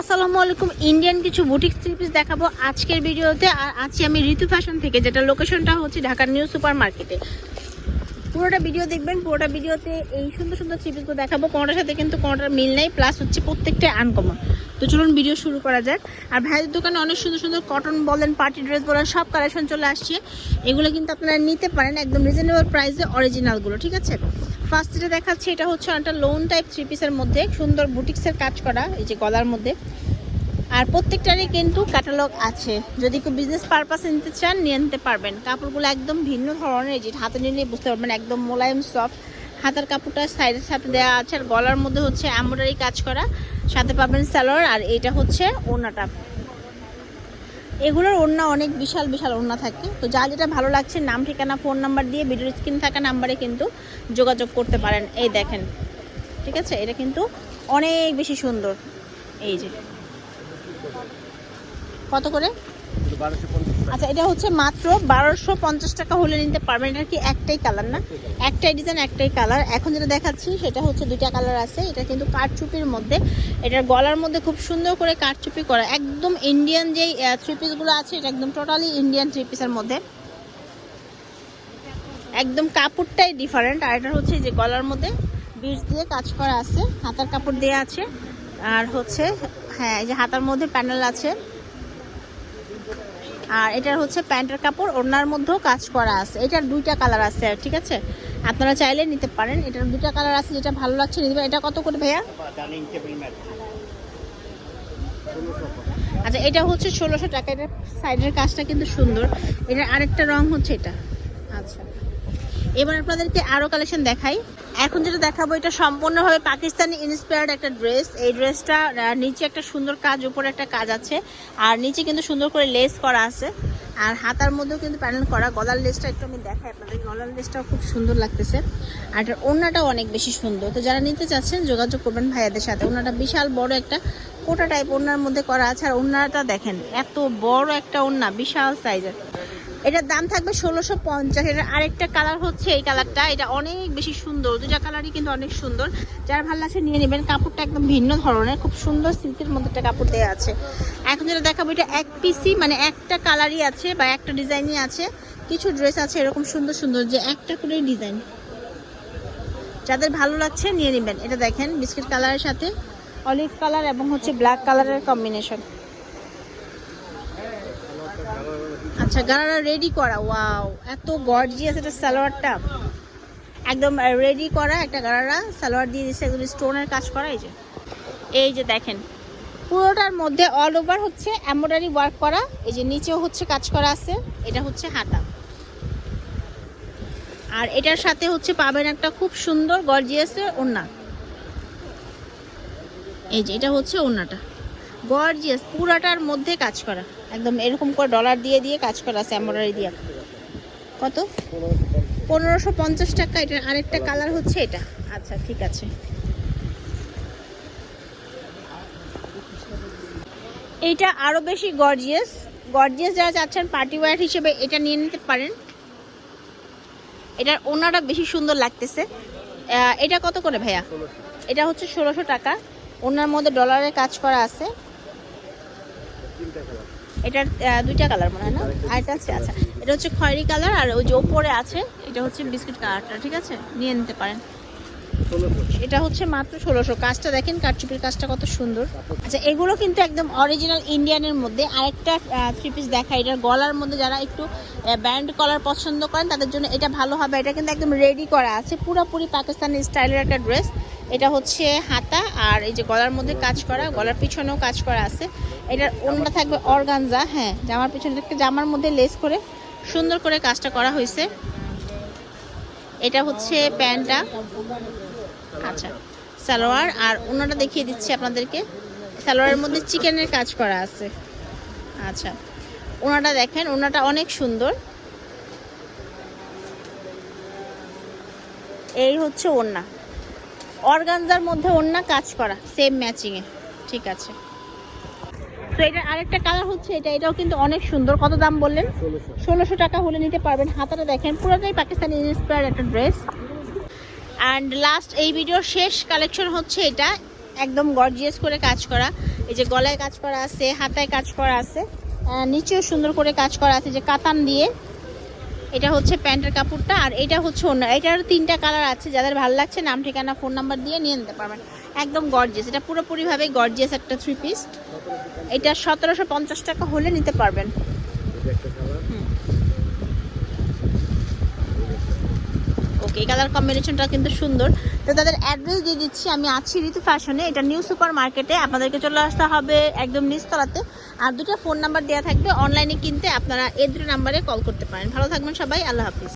আসসালামু আলাইকুম ইন্ডিয়ান কিছু বুটিক থ্রি পিস দেখাবো আজকের ভিডিওতে। আর আছি আমি ঋতু ফ্যাশন থেকে, যেটা লোকেশনটা হচ্ছে ঢাকার নিউ সুপার মার্কেটে পুরোটা ভিডিও দেখবেন, পুরোটা ভিডিওতে এই সুন্দর সুন্দর থ্রি দেখাবো। কোনোটার সাথে কিন্তু কোনোটার মিল নেই প্লাস হচ্ছে প্রত্যেকটা আনকমন তো চলুন ভিডিও শুরু করা যাক। আর ভাইয়ের দোকানে অনেক সুন্দর সুন্দর কটন বলেন পার্টি ড্রেস বলেন, সব কালেকশন চলে আসছে। এগুলো কিন্তু আপনারা নিতে পারেন একদম রিজনেবল প্রাইসে অরিজিনালগুলো ঠিক আছে? ফার্স্ট যেটা দেখাচ্ছি, এটা হচ্ছে একটা লোন টাইপ থ্রি পিসের মধ্যে, সুন্দর বুটিক্সের কাজ করা, এই যে গলার মধ্যে। আর প্রত্যেকটারই কিন্তু ক্যাটালগ আছে। যদি কেউ বিজনেস পারপাসে নিতে চান, নিয়ে নিতে পারবেন। কাপড়গুলো একদম ভিন্ন ধরনের যে হাতে নিলে বুঝতে পারবেন, একদম মোলায়েম সফট হাতার কাপড়টা সাইডের সাথে দেওয়া আছে, আর গলার মধ্যে হচ্ছে এমব্রয়ডারি কাজ করা। সাথে পাবেন স্যালোয়ার আর এটা হচ্ছে ওড়নাটা এগুলোর ওড়না অনেক বিশাল বিশাল ওড়না থাকে। তো যা যেটা ভালো লাগছে, নাম, ঠিকানা, ফোন নাম্বার দিয়ে ভিডিও স্ক্রিন থাকা নাম্বারে কিন্তু যোগাযোগ করতে পারেন। এই দেখেন, ঠিক আছে? এটা কিন্তু অনেক বেশি সুন্দর। এই যে। কত করে? আচ্ছা এটা হচ্ছে মাত্র বারোশো পঞ্চাশ টাকা হলে নিতে পারবেন। এটা কি একটাই কালার না? একটাই ডিজাইন একটাই কালার এখন যেটা দেখাচ্ছি, সেটা হচ্ছে দুইটা কালার আছে। এটা কিন্তু কাঠচুপির মধ্যে। এটার গলার মধ্যে খুব সুন্দর করে কাঠচুপি করা। একদম ইন্ডিয়ান যেই থ্রি পিসগুলো আছে, এটা একদম টোটালি ইন্ডিয়ান থ্রি পিসের মধ্যে। একদম কাপড়টাই ডিফারেন্ট আর এটা হচ্ছে যে গলার মধ্যে বিষ দিয়ে কাজ করা আছে। হাতার কাপড় দেওয়া আছে। আর হচ্ছে হ্যাঁ এই যে হাতার মধ্যে প্যানেল আছে। আর এটার হচ্ছে প্যান্টের কাপড়, ওড়নার মধ্যেও কাজ করা আছে। এটার দুইটা কালার আছে, ঠিক আছে? আপনারা চাইলে নিতে পারেন। এটার দুইটা কালার আছে, যেটা ভালো লাগছে নিতে এটা কত করে ভাইয়া? আচ্ছা এটা হচ্ছে ষোলোশো টাকা। এটার সাইডের কাজটা কিন্তু সুন্দর। এটার আরেকটা রং হচ্ছে এটা। আচ্ছা। এবার আপনাদেরকে আরও কালেকশন দেখাই। এখন যেটা দেখাবো, এটা সম্পূর্ণভাবে পাকিস্তানি ইন্সপায়ার্ড একটা ড্রেস এই ড্রেসটা নিচে একটা সুন্দর কাজ, উপরে একটা কাজ আছে। আর নিচে কিন্তু সুন্দর করে লেস করা আছে। আর হাতার মধ্যেও কিন্তু প্যানেল করা। গলার লেসটা একটু আমি দেখাই আপনাদের। গলার লেসটাও খুব সুন্দর লাগতেছে। আর এটার ওড়নাটাও অনেক বেশি সুন্দর। তো যারা নিতে চাচ্ছেন, যোগাযোগ করবেন ভাইয়াদের সাথে। ওড়নাটা বিশাল বড় একটা কোটা টাইপ ওড়নার মধ্যে করা আছে। আর ওড়নাটা দেখেন, এত বড় একটা ওড়না, বিশাল সাইজের এটার দাম থাকবে ষোলোশো পঞ্চাশ। এটার আরেকটা কালার হচ্ছে এই কালারটা এটা অনেক বেশি সুন্দর। দুটা কালারই কিন্তু অনেক সুন্দর। যার ভালো লাগছে নিয়ে নেবেন। কাপড়টা একদম ভিন্ন ধরনের। খুব সুন্দর সিল্কের মধ্যে একটা কাপড় দেওয়া আছে। এখন যেটা দেখাবো, এটা এক পিসি মানে একটা কালারই আছে বা একটা ডিজাইনই আছে। কিছু ড্রেস আছে এরকম সুন্দর সুন্দর, যে একটা করে ডিজাইন যাদের ভালো লাগছে নিয়ে নেবেন। এটা দেখেন বিস্কিট কালারের সাথে অলিভ কালার এবং হচ্ছে ব্ল্যাক কালারের কম্বিনেশন আচ্ছা গারারা রেডি করা ওয়াও এত গর্জিয়াস এটা সালোয়ারটা। একদম রেডি করা একটা গারারা সালোয়ার দিয়ে দিচ্ছে একদম স্টোনের কাজ করা, এই যে। এই যে দেখেন, পুরোটার মধ্যে অল ওভার হচ্ছে এমব্রয়ডারি ওয়ার্ক করা, এই যে নিচেও হচ্ছে কাজ করা আছে, এটা হচ্ছে হাতা। আর এটার সাথে হচ্ছে পাবেন একটা খুব সুন্দর গর্জিয়াসের ওড়না। এই যে, এটা হচ্ছে ওড়নাটা। গর্জিয়াস পুরাটার মধ্যে কাজ করা। একদম এরকম করে ডলার দিয়ে দিয়ে কাজ করা আছে দিয়ে। কত? পনেরোশো পঞ্চাশ টাকা এটার আরেকটা কালার হচ্ছে এটা। আচ্ছা ঠিক আছে। এইটা আরও বেশি গর্জিয়াস গর্জিয়াস যারা চাচ্ছেন পার্টি ওয়্যার হিসেবে এটা নিয়ে নিতে পারেন। এটার ওনাটা বেশি সুন্দর লাগতেছে। এটা কত করে ভাইয়া? এটা হচ্ছে ষোলোশো টাকা। ওনার মধ্যে ডলারের কাজ করা আছে। এটার দুইটা কালার মনে হয় না? আরেকটা আছে আচ্ছা। এটা হচ্ছে খয়েরি কালার আর ওই যে ওপরে আছে, এটা হচ্ছে বিস্কিট কালারটা, ঠিক আছে? নিয়ে নিতে পারেন। এটা হচ্ছে মাত্র ষোলোশো। কাজটা দেখেন কারচুপির কাজটা কত সুন্দর। আচ্ছা এগুলো কিন্তু একদম অরিজিনাল ইন্ডিয়ানের মধ্যে। আরেকটা থ্রি পিস দেখা, এটার গলার মধ্যে যারা একটু ব্যান্ড কলার পছন্দ করেন, তাদের জন্য এটা ভালো হবে। এটা কিন্তু একদম রেডি করা আছে। পুরোপুরি পাকিস্তানি স্টাইলের একটা ড্রেস এটা হচ্ছে হাতা, আর এই যে গলার মধ্যে কাজ করা, গলার পিছনেও কাজ করা আছে। এটার অন্যটা থাকবে অর্গানজা হ্যাঁ জামার পিছনে একটা জামার মধ্যে লেস করে সুন্দর করে কাজটা করা হয়েছে। এটা হচ্ছে প্যান্টটা। আচ্ছা সালোয়ার, আর ওনাটা দেখিয়ে দিচ্ছি আপনাদেরকে। সালোয়ারের মধ্যে চিকেনের কাজ করা আছে। আচ্ছা ওনাটা দেখেন ওনাটা অনেক সুন্দর। এই হচ্ছে ওড়না। অর্গানজার মধ্যে ওড়না কাজ করা সেম ম্যাচিংয়ে ঠিক আছে। তো এটা আরেকটা কালার হচ্ছে এটা এটাও কিন্তু অনেক সুন্দর। কত দাম বললেন? ষোলোশো। টাকা হলে নিতে পারবেন। হাতাটা দেখেন পুরোটাই পাকিস্তানি ইন্সপায়ার একটা ড্রেস অ্যান্ড লাস্ট এই ভিডিওর শেষ কালেকশন হচ্ছে এটা। একদম গর্জিয়াস করে কাজ করা। এই যে গলায় কাজ করা আছে হাতায় কাজ করা আছে। নিচেও সুন্দর করে কাজ করা আছে যে কাতান দিয়ে। এটা হচ্ছে প্যান্টের কাপড়টা আর এটা হচ্ছে অন্য এটারও তিনটা কালার আছে, যাদের ভালো লাগছে নাম, ঠিকানা, ফোন নাম্বার দিয়ে নিয়ে নিতে পারবেন। একদম গর্জিয়াস এটা পুরোপুরিভাবে গর্জিয়াস একটা থ্রি পিস এটা সতেরোশো পঞ্চাশ টাকা হলে নিতে পারবেন। ওকে, এই কালার কম্বিনেশনটা কিন্তু সুন্দর। তো তাদের অ্যাড্রেস দিয়ে দিচ্ছি, আমি আছি ঋতু ফ্যাশনে এটা নিউ সুপার মার্কেটে আপনাদেরকে চলে আসতে হবে একদম নিচতলাতে। আর দুটো ফোন নাম্বার দেওয়া থাকবে অনলাইনে কিনতে আপনারা এই দুটো নাম্বারে কল করতে পারেন। ভালো থাকবেন সবাই, আল্লাহ হাফিজ।